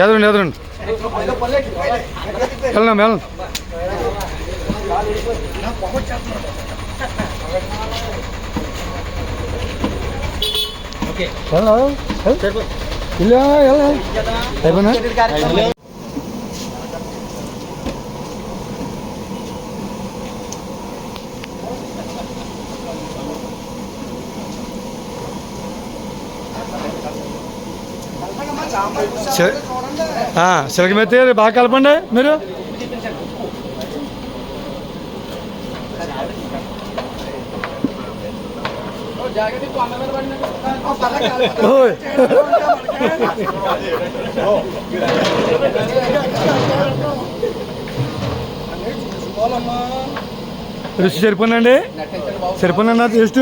ఎదురండి ఎదురండి వెళ్ళండి వెళ్ళండి హలో ఇలా ఎలా అయిపోయినా సిలక మెత్త బాగా కలపండి మీరు. ఓయ్. రుచి సరిపోనండి సరిపోనన్నా టేస్ట్?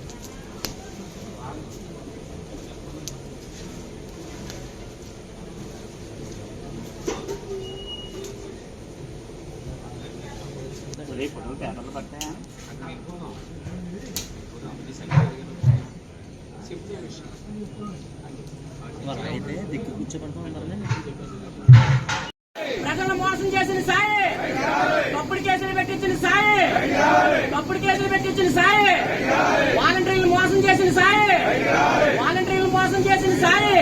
అయితే దిక్కు కూర్చోబెడతా ఉన్నారని ప్రజలను మోసం చేసిన సాయి. తప్పుడు కేసులు పెట్టించిన సాయి. తప్పుడు కేసులు పెట్టించిన సాయి. వాలంటీర్లు మోసం చేసిన సాయి. వాలంటీర్లు మోసం చేసిన సాయి.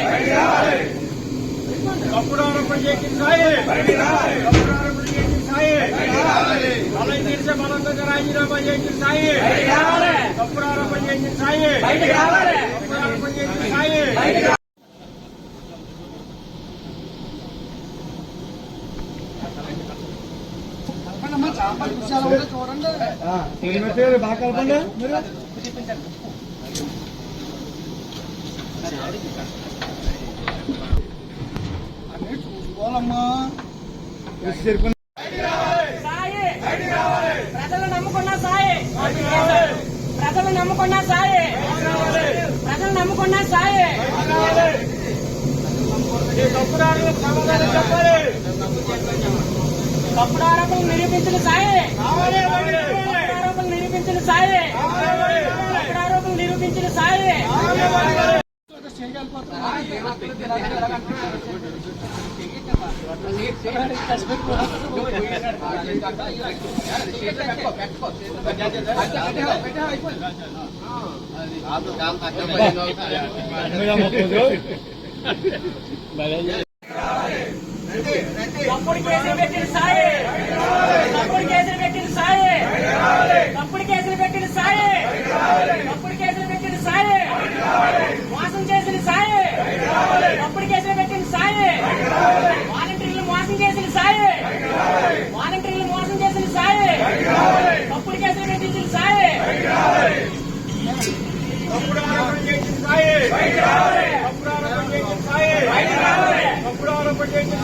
తప్పుడు ఆరోపణ చేసిన సాయి. తప్పుడు బలంగా రాజీనామా చేసిన సాయి చేసిన సాయి చేసిన సాయి బాగా కలపండి రుచి సరిపోయింది సాయి ప్రజలు నమ్ముకున్న సాయి ప్రజలు నమ్ముకున్న సాయి ప్రజలు నమ్ముకున్న సాయి ఈ తప్పుడు ఆరోపణలకు సమాధానం చెప్పాలి తప్పుడు ఆరోపణలు నిరూపించిన సాయి కావాలి కావాలి తప్పుడు ఆరోపణలు నిరూపించిన సాయి తప్పుడు ఆరోపణలు నిరూపించిన సాయి తప్పుడు కేసులు పెట్టిన సాయి తప్పుడు కేసులు పెట్టిన సాయి తప్పుడు కేసులు పెట్టిన సాయి తప్పుడు కేసులు పెట్టిన సాయి మోసం చేసిన సాయి తప్పుడు కేసులు పెట్టిన సాయి వాలంటీర్లు మోసం చేసిన సాయి వాలంటీర్లు మోసం చేసిన సాయి తప్పుడు కేసులు పెట్టించిన సాయి తప్పుడు ఆరోపణ చేసిన సాయి తప్పుడు ఆరోపణ చేసిన సాయి తప్పుడు ఆరోపణ చేసిన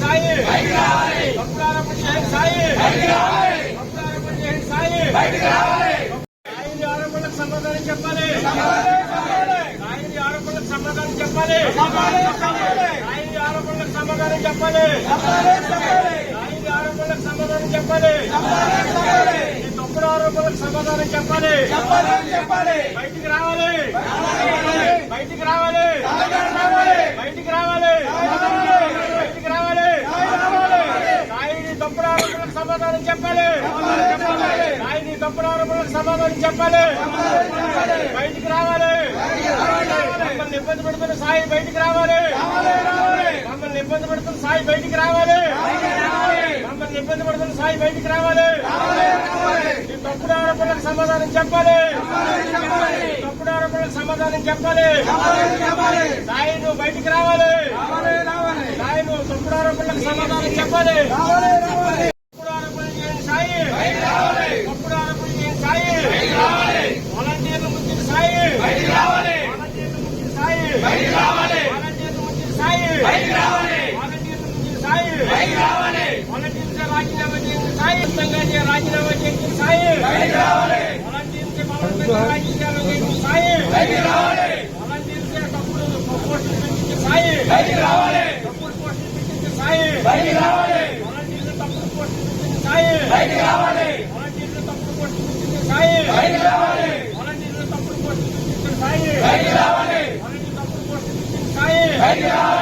సాయి. బయటికి చేయండి సాయి. బయటికి చేయండి సాయి. బయటికి ఆరోపణలకు సమాధానం చెప్పాలి. సాయి ఆరోపణలకు సమాధానం చెప్పాలి. సాయి ఆరోపణలకు సమాధానం చెప్పాలి. సాయి ఆరోపణలకు సమాధానం చెప్పాలి. ఈ తప్పుడు ఆరోపణలకు సమాధానం చెప్పాలి. బయటికి రావాలి. బయటికి రావాలి. బయటికి రావాలి బయటికి రావాలి సాయిని తప్పుడు ఆరోపణలకు సమాధానం చెప్పాలి సాయిని తప్పుడు ఆరోపణలకు సమాధానం చెప్పాలి. బయటికి రావాలి. మమ్మల్ని ఇబ్బంది పెడుతున్న సాయి బయటికి రావాలి. మమ్మల్ని ఇబ్బంది పెడుతున్న సాయి బయటికి రావాలి. సాయి బయటికి రావాలి. ఈ తప్పుడు ఆరోపణలకు సమాధానం చెప్పాలి. తప్పుడు ఆరోపణలకు సమాధానం చెప్పాలి. సాయి నువ్వు బయటికి రావాలి. సాయి నువ్వు తప్పుడు ఆరోపణలకు సమాధానం చెప్పాలి తప్పుడు ఆరోపణలు చేయని సాయి తప్పుడు ఆరోపణలు చేయని సాయి వాలంటీర్లు ముంచిన సాయి వాలంటీర్లు ముంచిన సాయి వాలంటీర్లు ముంచిన సాయి వాలంటీర్లు ముంచిన సాయి వాలంటీర్లతో రాజీనామా చేసిన సాయి ఉచితంగా రాజీనామా చేసిన సాయి వాలంటీర్లతో బలవంతంగా రాజీనామా చేసిన సాయి వాలంటీర్లతో తప్పుడు పోస్టులు పెట్టించిన సాయి తప్పుడు పోస్టులు పెట్టించిన సాయి వాలంటీర్లు తప్పుడు పోస్టులు పెట్టించిన సాయి వాలంటీర్లు తప్పుడు పోస్టులు పెట్టించిన సాయి వాలంటీర్లు తప్పుడు పోస్టులు పెట్టించిన సాయి వాలంటీర్లు తప్పుడు పోస్టులు పెట్టించిన సాయి తప్పుడు ఆరోపణలు చేసిన సాయి